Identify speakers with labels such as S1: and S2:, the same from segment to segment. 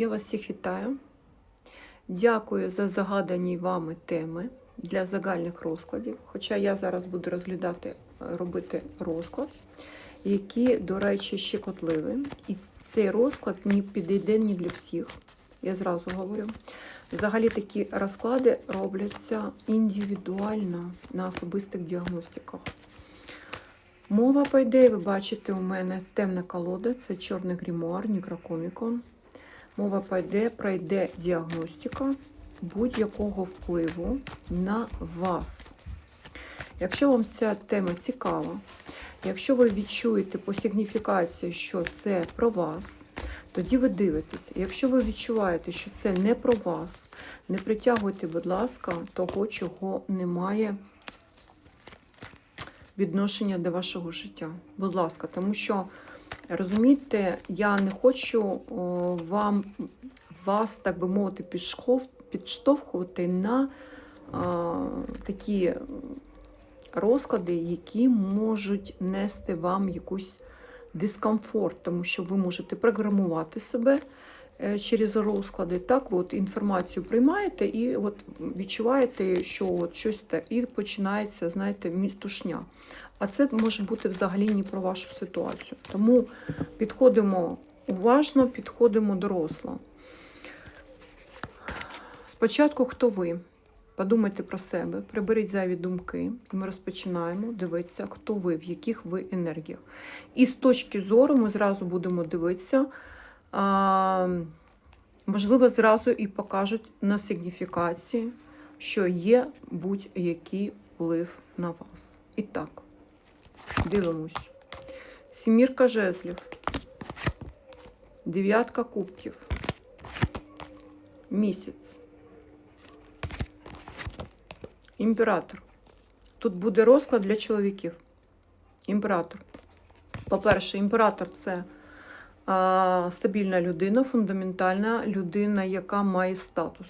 S1: Я вас всіх вітаю. Дякую за загадані вами теми для загальних розкладів. Хоча я зараз буду розглядати, е, робити розклад, який, до речі, щекотливий. І цей розклад не підійде ні для всіх. Я зразу говорю. Взагалі такі розклади робляться індивідуально на особистих діагностиках. Мова по ідеї, ви бачите, у мене темна колода, це чорний грімуар, Нікрокомікон. Мова пойде, пройде діагностика будь-якого впливу на вас. Якщо вам ця тема цікава, якщо ви відчуєте по сигніфікації, що це про вас, тоді ви дивитесь. Якщо ви відчуваєте, що це не про вас, не притягуйте, будь ласка, того, чого немає відношення до вашого життя. Будь ласка, тому що розумієте, я не хочу вам вас, так би мовити, підштовхувати на а, такі розклади, які можуть нести вам якийсь дискомфорт, тому що ви можете програмувати себе е, через розклади. Так, от інформацію приймаєте і от відчуваєте, що от щось так, і починається, знаєте, містушня. А це може бути взагалі не про вашу ситуацію. Тому підходимо уважно, підходимо доросло. Спочатку, хто ви? Подумайте про себе, приберіть зайві думки, і ми розпочинаємо дивитися, хто ви, в яких ви енергіях. І з точки зору ми зразу будемо дивитися, а, можливо, зразу і покажуть на сигніфікації, що є будь-який вплив на вас. І так, дивимось. Сімірка жезлів, дев'ятка кубків, місяць. Імператор. Тут буде розклад для чоловіків. Імператор. По-перше, імператор це а, стабільна людина, фундаментальна людина, яка має статус.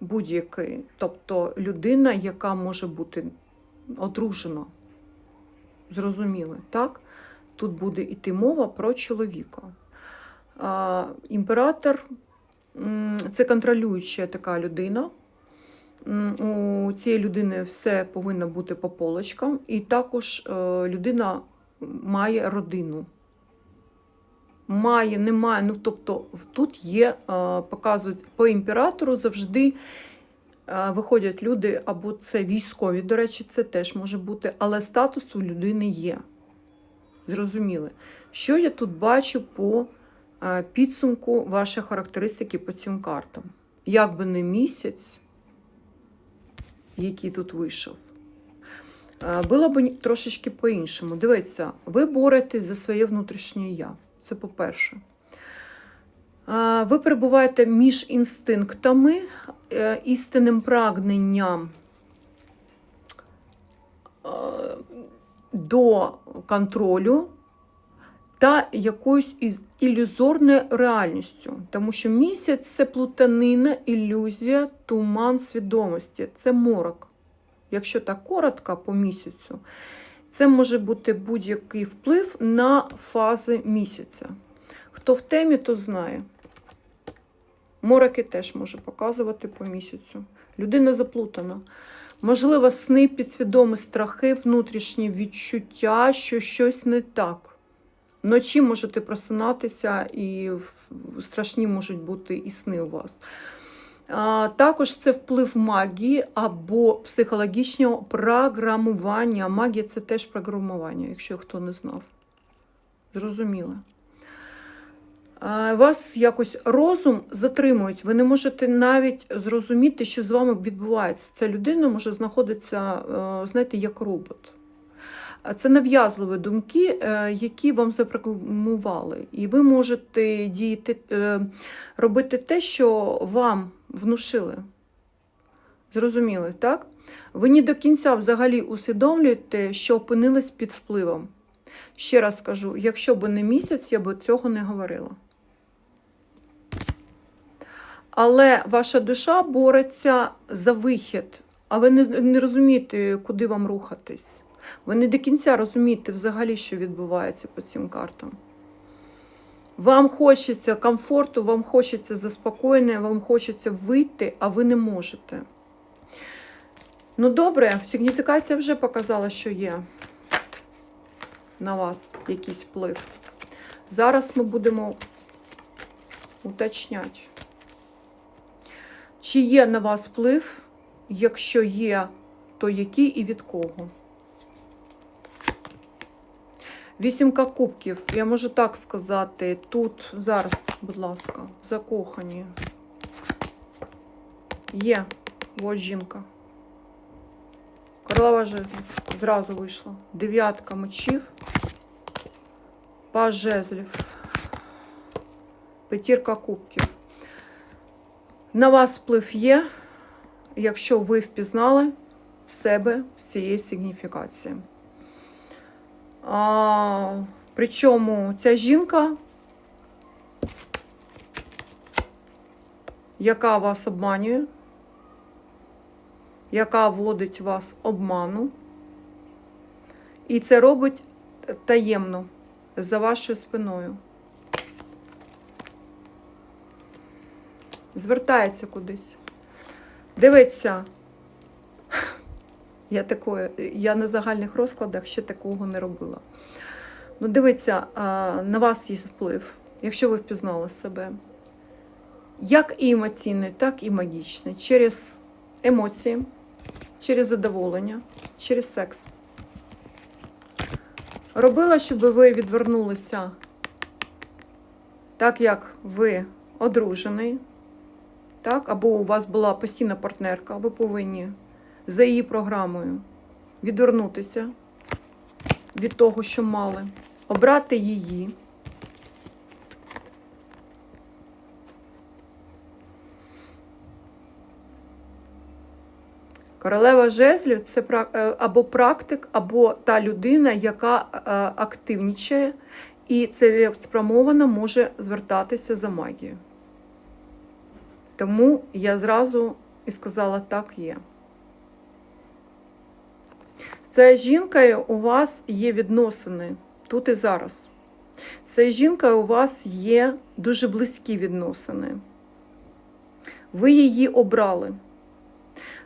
S1: Будь-який. Тобто людина, яка може бути одружена. Зрозуміли, так? Тут буде йти мова про чоловіка. А, Імператор це контролююча така людина. У цієї людини все повинно бути по полочкам, і також е, людина має родину. Має, немає. Ну, тобто тут є, е, показують по імператору завжди виходять люди, або це військові, до речі, це теж може бути, але статус у людини є. Зрозуміли. Що я тут бачу по е, підсумку вашої характеристики по цим картам? Як би не місяць який тут вийшов. Е, Було б трошечки по-іншому. Дивіться, ви боретесь за своє внутрішнє я. Це по-перше. Ви перебуваєте між інстинктами, е, істинним прагненням е, до контролю та якоюсь ілюзорною реальністю. Тому що місяць це плутанина, ілюзія, туман свідомості, це морок. Якщо так коротко по місяцю, це може бути будь-який вплив на фази місяця. Хто в темі, то знає. Мороки теж може показувати по місяцю. Людина заплутана. Можливо, сни, підсвідомі страхи, внутрішні відчуття, що щось не так. Вночі можете просинатися, і страшні можуть бути і сни у вас. А, також це вплив магії або психологічного програмування. Магія це теж програмування, якщо хто не знав. Зрозуміло. Вас якось розум затримують. Ви не можете навіть зрозуміти, що з вами відбувається. Ця людина може знаходитися, е, знаєте, як робот. Це нав'язливі думки, е, які вам запрограмували. І ви можете діяти, е, робити те, що вам внушили. Зрозуміли, так? Ви не до кінця взагалі усвідомлюєте, що опинились під впливом. Ще раз скажу, якщо б не місяць, я б цього не говорила. Але ваша душа бореться за вихід, а ви не, не розумієте, куди вам рухатись. Ви не до кінця розумієте взагалі, що відбувається по цим картам. Вам хочеться комфорту, вам хочеться заспокоєння, вам хочеться вийти, а ви не можете. Ну, добре, сигніфікація вже показала, що є на вас якийсь вплив. Зараз ми будемо уточняти. Чи є на вас вплив? Якщо є, то який і від кого? Вісімка кубків, я можу так сказати, тут зараз, будь ласка, закохані. Є, ось жінка. Королева жезлів зразу вийшла. Дев'ятка мечів, паж жезлів, п'ятірка кубків. На вас вплив є, якщо ви впізнали себе з цієї сигніфікації. А, причому ця жінка, яка вас обманює, яка вводить вас обману, і це робить таємно за вашою спиною. Звертається кудись. Дивиться. Я такое, я на загальних розкладах ще такого не робила. Ну, дивіться, на вас є вплив, якщо ви впізнали себе. Як і емоційний, так і магічний. Через емоції, через задоволення, через секс. Робила, щоб ви відвернулися так, як ви одружений, так, або у вас була постійна партнерка, ви повинні за її програмою відвернутися від того, що мали, обрати її. Королева жезлів це е, або практик, або та людина, яка е, активнічає і цілеспрямовано може звертатися за магією. Тому я зразу і сказала, так є. Це жінкою у вас є відносини тут і зараз. Це жінкою у вас є дуже близькі відносини. Ви її обрали.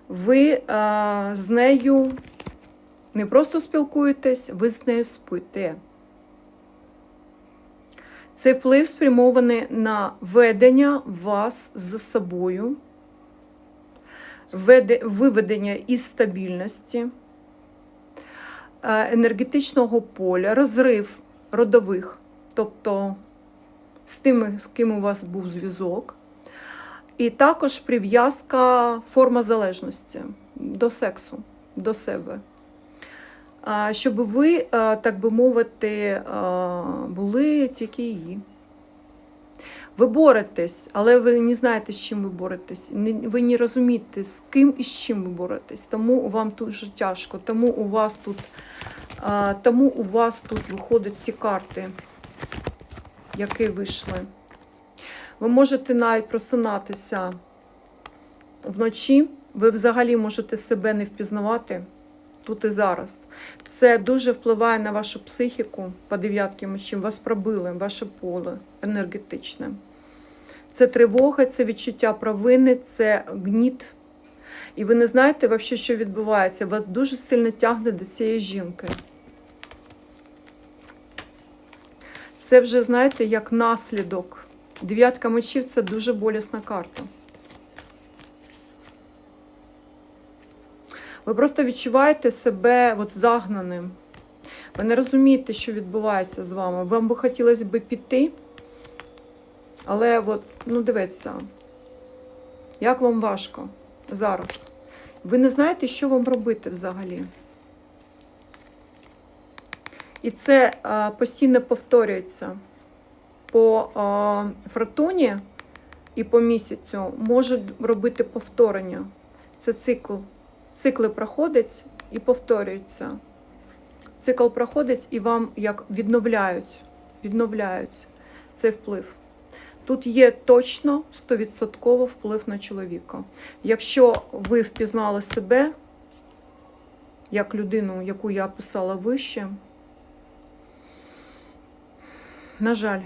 S1: Ви а, з нею не просто спілкуєтесь, ви з нею спите. Цей вплив спрямований на ведення вас за собою, виведення із стабільності, е, енергетичного поля, розрив родових, тобто з тими, з ким у вас був зв'язок, і також прив'язка форма залежності до сексу, до себе. Щоб ви, е, так би мовити, е, були тільки її. Ви боретесь, але ви не знаєте, з чим ви боретесь. Ви не розумієте, з ким і з чим ви боретесь. Тому вам дуже тяжко. Тому у вас тут, а, тому у вас тут виходять ці карти, які вийшли. Ви можете навіть просинатися вночі. Ви взагалі можете себе не впізнавати тут і зараз. Це дуже впливає на вашу психіку по дев'ятки мечів. Вас пробили, ваше поле енергетичне. Це тривога, це відчуття провини, це гніт. І ви не знаєте, взагалі, що відбувається. Вас дуже сильно тягне до цієї жінки. Це вже, знаєте, як наслідок. Дев'ятка мечів це дуже болісна карта. Ви просто відчуваєте себе от загнаним. Ви не розумієте, що відбувається з вами. Вам би хотілося б піти, але от, ну дивіться, як вам важко зараз. Ви не знаєте, що вам робити взагалі. І це а, постійно повторюється. По а, фортуні і по місяцю можуть робити повторення. Це цикл. Цикли проходять і повторюються. Цикл проходить і вам як відновляють, відновляють цей вплив. Тут є точно 100% вплив на чоловіка. Якщо ви впізнали себе як людину, яку я писала вище, на жаль.